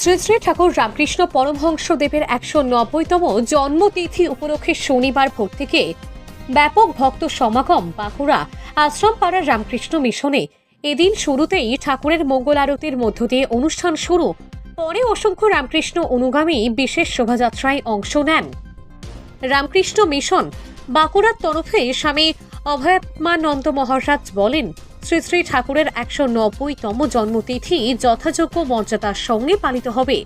শ্রী শ্রী ঠাকুর রামকৃষ্ণ পরমহংস দেবের একশো নব্বইতম জন্মতিথি উপলক্ষে শনিবার ভোর থেকে ব্যাপক ভক্ত সমাগম বাঁকুড়া আশ্রমপাড়ার রামকৃষ্ণ মিশনে। এদিন শুরুতেই ঠাকুরের মঙ্গল আরতির মধ্য দিয়ে অনুষ্ঠান শুরু। পরে অসংখ্য রামকৃষ্ণ অনুগামী বিশেষ শোভাযাত্রায় অংশ নেন। রামকৃষ্ণ মিশন বাঁকুড়ার তরফে স্বামী অভয়াত্মানন্দ মহারাজ বলেন শ্রী শ্রী ঠাকুরের একশো নব্বইতম জন্মতিথি যথাযোগ্য মর্যাদার সঙ্গে পালিত হবে।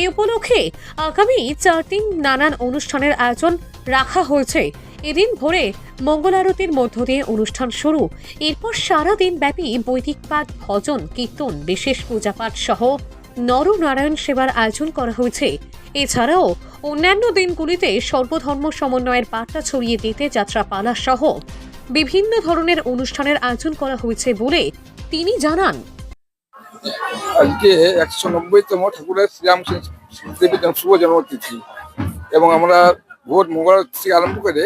এই উপলক্ষে আগামী চার দিন নানান অনুষ্ঠানের আয়োজন রাখা হয়েছে। এদিন ভোরে মঙ্গল আরতির মধ্য দিয়ে অনুষ্ঠান শুরু। এরপর সারা দিন ব্যাপী বৈদিক পাঠ ভজন, কীর্তন, বিশেষ পূজাপাঠ সহ নরনারায়ণ সেবার আয়োজন করা হয়েছে। এছাড়াও অন্যান্য দিনগুলিতে সর্বধর্ম সমন্বয়ের বার্তা ছড়িয়ে দিতে যাত্রাপালা সহ বিভিন্ন ধরনের অনুষ্ঠানের আয়োজন করা হয়েছে বলে তিনি জানান। আজকে একশো নব্বইতম ঠাকুরের শ্রীরাম দেবীর শুভ জন্মতিথি এবং আমরা ভোর মঙ্গল থেকে আরম্ভ করে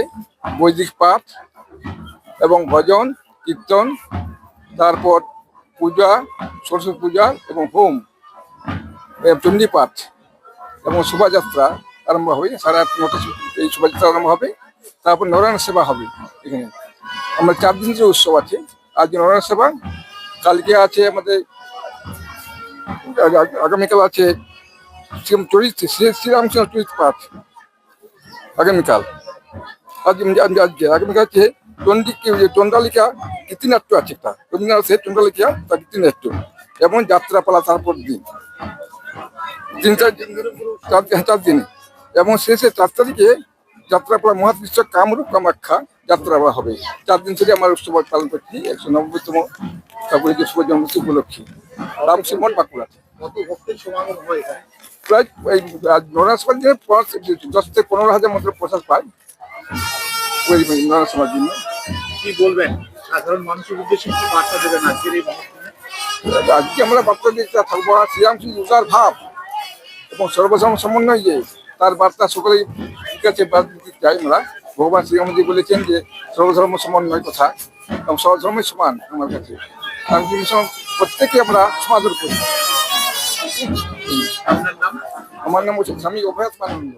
বৈদিক পাঠ এবং ভজন, কীর্তন, তারপর পূজা, সরস্বতী পূজা এবং হোম চণ্ডী পাঠ এবং শোভাযাত্রা আরম্ভ হবে। সাড়ে আট নটা, এই শোভাযাত্রা আরম্ভ হবে। তারপর নরায়ণ সেবা হবে এখানে। আমরা চার দিন যে উৎসব আছে, আজ সেবা কালকে আছে আমাদের আগামীকাল আছে চরিত্র শ্রী- শ্রীরামকৃষ্ণ চরিত্র পাঠ, আগামীকাল। আজ আজ- আজকে আগামীকাল আছে চন্ডী চন্ডালিকা কীর্তিনাট্য আছে একটা। রবীন্দ্রনাথের চন্ডালিকা তার কীর্তিনাট্য। এবং যাত্রাপালা তারপর দিন। তিন চার চার চার দিন। এবং শেষে চার তারিখে যাত্রাপালা মহাদৃশ্য কামরূপ কামাখ্যা যাত্রাপালা হবে। চার দিন ধরে আমার উৎসব পালন করছি একশো নব্বইতম ঠাকুরের যে শুভ জন্মদিন উপলক্ষে। রামসিংহন বাঁকুড়া। প্রায় দিনে দশ থেকে পনেরো হাজার মতো প্রসাদ পায়। জন্য কি বলবেন? সাধারণ মানুষের উদ্দেশ্যে কি বার্তা দেবেন আজকের এই মহৎদিনে? আজকে আমরা বার্তা দিতে থাকব শ্রীরামকৃষ্ণ উদার ভাব এবং সর্বধর্ম সমন্বয় যে তার বার্তা সকলেই ঠিক আছে চাই আমরা। ভগবান শ্রীরামজি বলেছেন যে সর্বধর্ম সমন্বয় কথা এবং সর্বধর্মই সমান আমার কাছে। কারণ প্রত্যেকে আমরা সমাদর করি। আমার নাম হচ্ছে স্বামী অভয়াত্মানন্দ